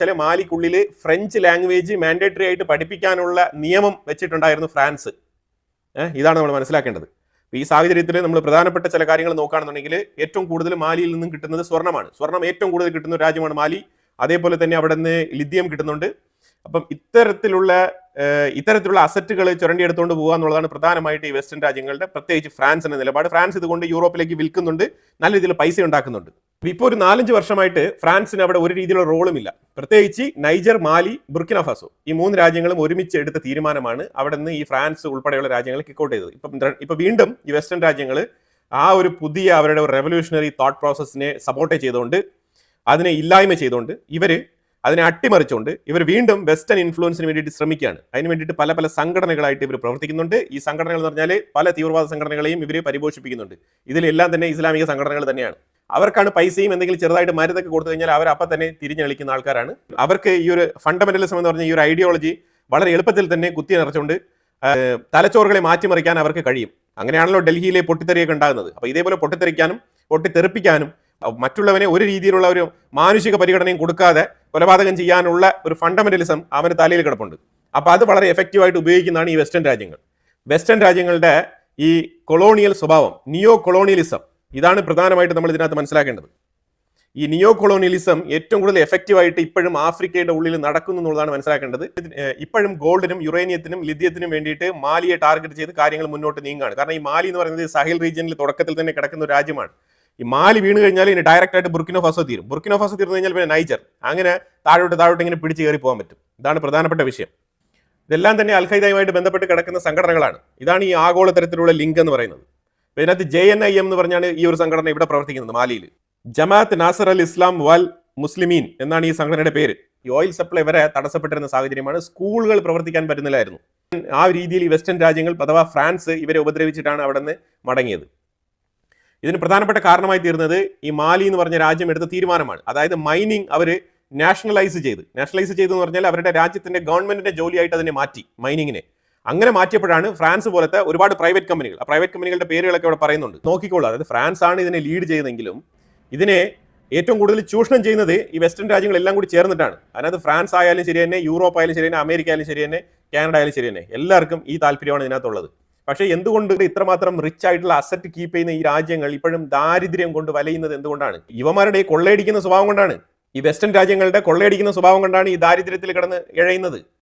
ചില മാലിക്കുള്ളിൽ French language mandatory ആയിട്ട് പഠിപ്പിക്കാനുള്ള നിയമം വെച്ചിട്ടുണ്ടായിരുന്നു ഫ്രാൻസ്. ഇതാണ് നമ്മൾ മനസ്സിലാക്കേണ്ടത്. ഈ സാഹചര്യത്തിൽ നമ്മൾ പ്രധാനപ്പെട്ട ചില കാര്യങ്ങൾ നോക്കുകയാണെന്നുണ്ടെങ്കിൽ ഏറ്റവും കൂടുതൽ മാലിയിൽ നിന്നും കിട്ടുന്നത് സ്വർണമാണ് സ്വർണം ഏറ്റവും കൂടുതൽ കിട്ടുന്ന ഒരു രാജ്യമാണ് മാലി. അതേപോലെ തന്നെ അവിടെ നിന്ന് ലിഥിയം കിട്ടുന്നുണ്ട്. അപ്പം ഇത്തരത്തിലുള്ള ഇത്തരത്തിലുള്ള അസറ്റുകൾ ചുരണ്ടിയെടുത്തുകൊണ്ട് പോകുക എന്നുള്ളതാണ് പ്രധാനമായിട്ട് ഈ വെസ്റ്റേൺ രാജ്യങ്ങളുടെ പ്രത്യേകിച്ച് ഫ്രാൻസിന്റെ നിലപാട്. ഫ്രാൻസ് ഇതുകൊണ്ട് യൂറോപ്പിലേക്ക് വിൽക്കുന്നുണ്ട്. നല്ല രീതിയിൽ പൈസ ഉണ്ടാക്കുന്നുണ്ട്. ഇപ്പോൾ ഒരു നാലഞ്ച് വർഷമായിട്ട് ഫ്രാൻസിന് അവിടെ ഒരു രീതിയിലുള്ള റോളുമില്ല. പ്രത്യേകിച്ച് നൈജർ മാലി ബുർക്കിന ഫാസോ ഈ മൂന്ന് രാജ്യങ്ങളും ഒരുമിച്ച് എടുത്ത തീരുമാനമാണ് അവിടെ നിന്ന് ഈ ഫ്രാൻസ് ഉൾപ്പെടെയുള്ള രാജ്യങ്ങൾ കിക്കൗട്ട് ചെയ്തത്. ഇപ്പം ഇപ്പം വീണ്ടും ഈ വെസ്റ്റേൺ രാജ്യങ്ങൾ ആ ഒരു പുതിയ അവരുടെ റെവല്യൂഷണറി തോട്ട് പ്രോസസ്സിനെ സപ്പോർട്ട് ചെയ്തുകൊണ്ട് അതിനെ ഇല്ലായ്മ ചെയ്തുകൊണ്ട് ഇവർ അതിനെ അട്ടിമറിച്ചുകൊണ്ട് ഇവർ വീണ്ടും വെസ്റ്റേൺ ഇൻഫ്ലുവൻസിന് വേണ്ടിയിട്ട് ശ്രമിക്കുകയാണ്. അതിന് വേണ്ടിയിട്ട് പല പല സംഘടനകളായിട്ട് ഇവർ പ്രവർത്തിക്കുന്നുണ്ട്. ഈ സംഘടനകൾ എന്ന് പറഞ്ഞാൽ പല തീവ്രവാദ സംഘടനകളെയും ഇവർ പരിപോഷിപ്പിക്കുന്നുണ്ട്. ഇതിലെല്ലാം തന്നെ ഇസ്ലാമിക സംഘടനകൾ തന്നെയാണ്. അവർക്കാണ് പൈസയും എന്തെങ്കിലും ചെറുതായിട്ട് മരുന്നൊക്കെ കൊടുത്തു കഴിഞ്ഞാൽ അവർ അപ്പം തന്നെ തിരിഞ്ഞു കളിക്കുന്ന ആൾക്കാരാണ്. അവർക്ക് ഈ ഒരു ഫണ്ടമെന്റലിസം എന്ന് പറഞ്ഞ ഈ ഒരു ഐഡിയോളജി വളരെ എളുപ്പത്തിൽ തന്നെ കുത്തി നിറച്ചുകൊണ്ട് തലച്ചോറുകളെ മാറ്റിമറിക്കാൻ അവർക്ക് കഴിയും. അങ്ങനെയാണല്ലോ ഡൽഹിയിലെ പൊട്ടിത്തെറിയൊക്കെ ഉണ്ടാകുന്നത്. അപ്പോൾ ഇതേപോലെ പൊട്ടിത്തെറിക്കാനും പൊട്ടിത്തെറിപ്പിക്കാനും മറ്റുള്ളവനെ ഒരു രീതിയിലുള്ള ഒരു മാനുഷിക പരിഗണനയും കൊടുക്കാതെ കൊലപാതകം ചെയ്യാനുള്ള ഒരു ഫണ്ടമെന്റലിസം അവന് തലയിൽ കിടപ്പുണ്ട്. അപ്പോൾ അത് വളരെ എഫക്റ്റീവായിട്ട് ഉപയോഗിക്കുന്നതാണ് ഈ വെസ്റ്റേൺ രാജ്യങ്ങൾ. വെസ്റ്റേൺ രാജ്യങ്ങളുടെ ഈ കൊളോണിയൽ സ്വഭാവം നിയോ കൊളോണിയലിസം ഇതാണ് പ്രധാനമായിട്ട് നമ്മൾ ഇതിനകത്ത് മനസ്സിലാക്കേണ്ടത്. ഈ നിയോ കൊളോണിയലിസം ഏറ്റവും കൂടുതൽ എഫക്റ്റീവായിട്ട് ഇപ്പോഴും ആഫ്രിക്കയുടെ ഉള്ളിൽ നടക്കുന്നു എന്നുള്ളതാണ് മനസ്സിലാക്കേണ്ടത്. ഇപ്പോഴും ഗോൾഡിനും യുറേനിയത്തിനും ലിഥിയത്തിനും വേണ്ടിയിട്ട് മാലിയെ ടാർഗറ്റ് ചെയ്ത് കാര്യങ്ങൾ മുന്നോട്ട് നീങ്ങുകയാണ്. കാരണം ഈ മാലി എന്ന് പറയുന്നത് സഹിൽ റീജിയനിൽ തുടക്കത്തിൽ തന്നെ കിടക്കുന്ന ഒരു രാജ്യമാണ്. ഈ മാലി വീണ് കഴിഞ്ഞാൽ ഇനി ഡയറക്റ്റ് ആയിട്ട് ബുർക്കിനോ ഫാസോ തീരും. ബുർക്കിനോ ഫാസോ തീർന്നു കഴിഞ്ഞാൽ പിന്നെ നൈജർ. അങ്ങനെ താഴോട്ട് താഴോട്ട് ഇങ്ങനെ പിടിച്ച് കയറി പോകാൻ പറ്റും. ഇതാണ് പ്രധാനപ്പെട്ട വിഷയം. ഇതെല്ലാം തന്നെ അൽഖൈദയുമായിട്ട് ബന്ധപ്പെട്ട് കിടക്കുന്ന സംഘടനകളാണ്. ഇതാണ് ഈ ആഗോള തരത്തിലുള്ള ലിങ്ക് എന്ന് പറയുന്നത്. ഇതിനകത്ത് ജെ എൻ ഐ എം എന്ന് പറഞ്ഞാണ് ഈ ഒരു സംഘടന ഇവിടെ പ്രവർത്തിക്കുന്നത് മാലിയിൽ. ജമാഅത്ത് നാസർ അൽ ഇസ്ലാം വൽ മുസ്ലിമീൻ എന്നാണ് ഈ സംഘടനയുടെ പേര്. ഈ ഓയിൽ സപ്ലൈ വരെ തടസ്സപ്പെട്ടിരുന്ന സാഹചര്യമാണ് സ്കൂളുകൾ പ്രവർത്തിക്കാൻ പറ്റുന്നില്ലായിരുന്നു. ആ രീതിയിൽ ഈ വെസ്റ്റേൺ രാജ്യങ്ങൾ അഥവാ ഫ്രാൻസ് ഇവരെ ഉപദ്രവിച്ചിട്ടാണ് അവിടെ നിന്ന് മടങ്ങിയത്. ഇതിന് പ്രധാനപ്പെട്ട കാരണമായി തീർന്നത് ഈ മാലി എന്ന് പറഞ്ഞ രാജ്യം എടുത്ത തീരുമാനമാണ്. അതായത് മൈനിങ് അവർ നാഷണലൈസ് ചെയ്ത്. നാഷണലൈസ് ചെയ്തു എന്ന് പറഞ്ഞാൽ അവരുടെ രാജ്യത്തിന്റെ ഗവൺമെന്റിന്റെ ജോലിയായിട്ട് അതിനെ മാറ്റി മൈനിങ്ങിനെ. അങ്ങനെ മാറ്റിയപ്പോഴാണ് ഫ്രാൻസ് പോലത്തെ ഒരുപാട് പ്രൈവറ്റ് കമ്പനികൾ. ആ പ്രൈവറ്റ് കമ്പനികളുടെ പേരുകളൊക്കെ ഇവിടെ പറയുന്നുണ്ട്. നോക്കിക്കോളൂ അതായത് ഫ്രാൻസ് ആണ് ഇതിനെ ലീഡ് ചെയ്യുന്നതെങ്കിലും ഇതിനെ ഏറ്റവും കൂടുതൽ ചൂഷണം ചെയ്യുന്നത് ഈ വെസ്റ്റേൺ രാജ്യങ്ങളെല്ലാം കൂടി ചേർന്നിട്ടാണ്. അതിനകത്ത് ഫ്രാൻസ് ആയാലും ശരി തന്നെ യൂറോപ്പ് ആയാലും ശരി തന്നെ അമേരിക്ക ആയാലും ശരി തന്നെ കാനഡ ആയാലും ശരി തന്നെ എല്ലാവർക്കും ഈ താല്പര്യമാണ് ഇതിനകത്തുള്ളത്. പക്ഷേ എന്തുകൊണ്ട് ഇത്രമാത്രം റിച്ച് ആയിട്ടുള്ള അസറ്റ് കീപ്പ് ചെയ്യുന്ന ഈ രാജ്യങ്ങൾ ഇപ്പോഴും ദാരിദ്ര്യം കൊണ്ട് വലയുന്നത് എന്തുകൊണ്ടാണ്? യുവമാരുടെ ഈ കൊള്ളയടിക്കുന്ന സ്വഭാവം കൊണ്ടാണ്. ഈ വെസ്റ്റേൺ രാജ്യങ്ങളുടെ കൊള്ളയടിക്കുന്ന സ്വഭാവം കൊണ്ടാണ് ഈ ദാരിദ്ര്യത്തിൽ കിടന്ന് ഇഴയുന്നത്.